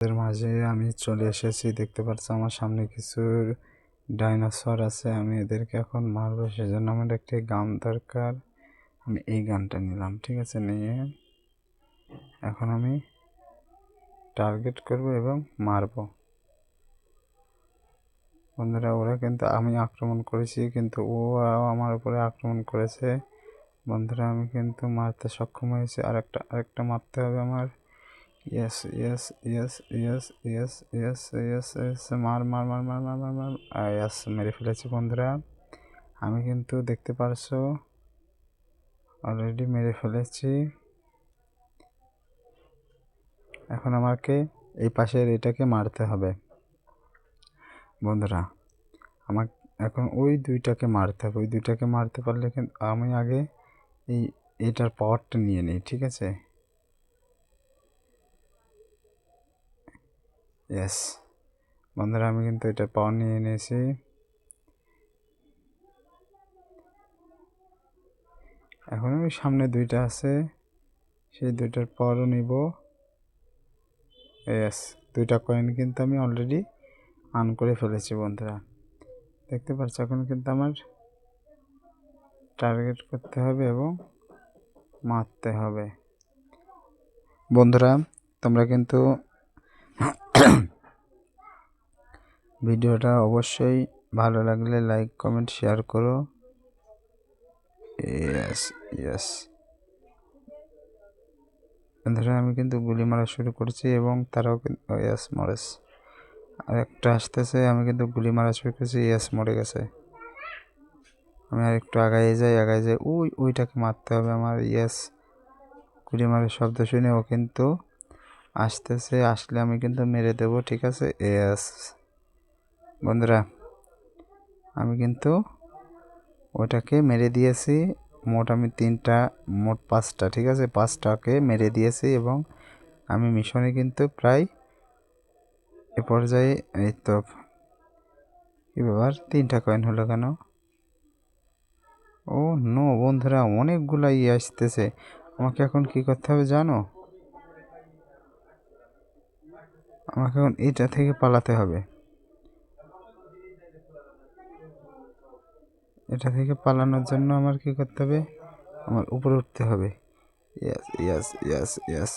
এর মাঝে আমি চলে এসেছি। দেখতে পাচ্ছ আমার সামনে কিছু ডাইনোসর আছে। আমি এদেরকে এখন মারবো, সেজন্য আমার একটি গান দরকার। আমি এই গানটা নিলাম, ঠিক আছে? নিয়ে এখন আমি টার্গেট করব এবং মারবো। বন্ধুরা, ওরা কিন্তু আমি আক্রমণ করেছি, কিন্তু ও আমার উপরে আক্রমণ করেছে। বন্ধুরা, আমি কিন্তু মারতে সক্ষম হয়েছি। আর আরেকটা আরেকটা মারতে হবে আমার। Yes yes yes yes yes yes yes yes মার মার মার মার মার মার মার। ইয়েস মেরে ফেলেছি বন্ধুরা। আমি কিন্তু দেখতে পারছ অলরেডি মেরে ফেলেছি। এখন আমাকে এই পাশের এটাকে মারতে হবে। বন্ধুরা আমার এখন ওই দুইটাকে মারতে হবে। ওই দুইটাকে মারতে পারলে কিন্তু আমি আগে এই, এটার পাওয়ারটা নিয়ে নিই, ঠিক আছে? ইয়েস বন্ধুরা, আমি কিন্তু এটা পাওয়ার নিয়ে নিয়েছি এখন ওই সামনে দুইটা আছে। সেই দুইটার পরও নিব। ইয়েস দুইটা কয়েন কিন্তু আমি অলরেডি আন করে ফেলেছি বন্ধুরা। দেখতে পাচ্ছ, এখন কিন্তু আমার টার্গেট করতে হবে এবং মারতে হবে। বন্ধুরা, তোমরা কিন্তু ভিডিওটা অবশ্যই ভালো লাগলে লাইক কমেন্ট শেয়ার করো। ইয়েস ইয়েস বন্ধুরা আমি কিন্তু গুলি মারা শুরু করেছি এবং তারাও কিন্তু ইয়েস মরেস। আর একটা আসতেছে, আমি কিন্তু গুলি মারা শুরু করেছি ইয়েস মরে গেছে। আমি আর একটু আগাই যাই আগাই যাই ওই ওইটাকে মারতে হবে আমার ইয়েস গুলি মারার শব্দ শুনে ও কিন্তু আসতেছে, আসলে আমি কিন্তু মেরে দেবো, ঠিক আছে? ইয়েস বন্ধুরা, আমি কিন্তু ওটাকে মেরে দিয়েছি। মোট আমি তিনটা, মোট পাঁচটা, ঠিক আছে? পাঁচটাকে মেরে দিয়েছি এবং আমি মিশনে কিন্তু প্রায় এ পর্যায়ে, এই তো, কী ব্যাপার? তিনটা কয়েন হলো কেন? ও নো বন্ধুরা অনেকগুলো ইয়ে আসতেছে। আমাকে এখন কি করতে হবে জানো? আমাকে এখন এটা থেকে পালাতে হবে। এটা থেকে পালানোর জন্য আমার কি করতে হবে আমার উপরে উঠতে হবে ইয়াস ইয়াস ইয়াস ইয়াস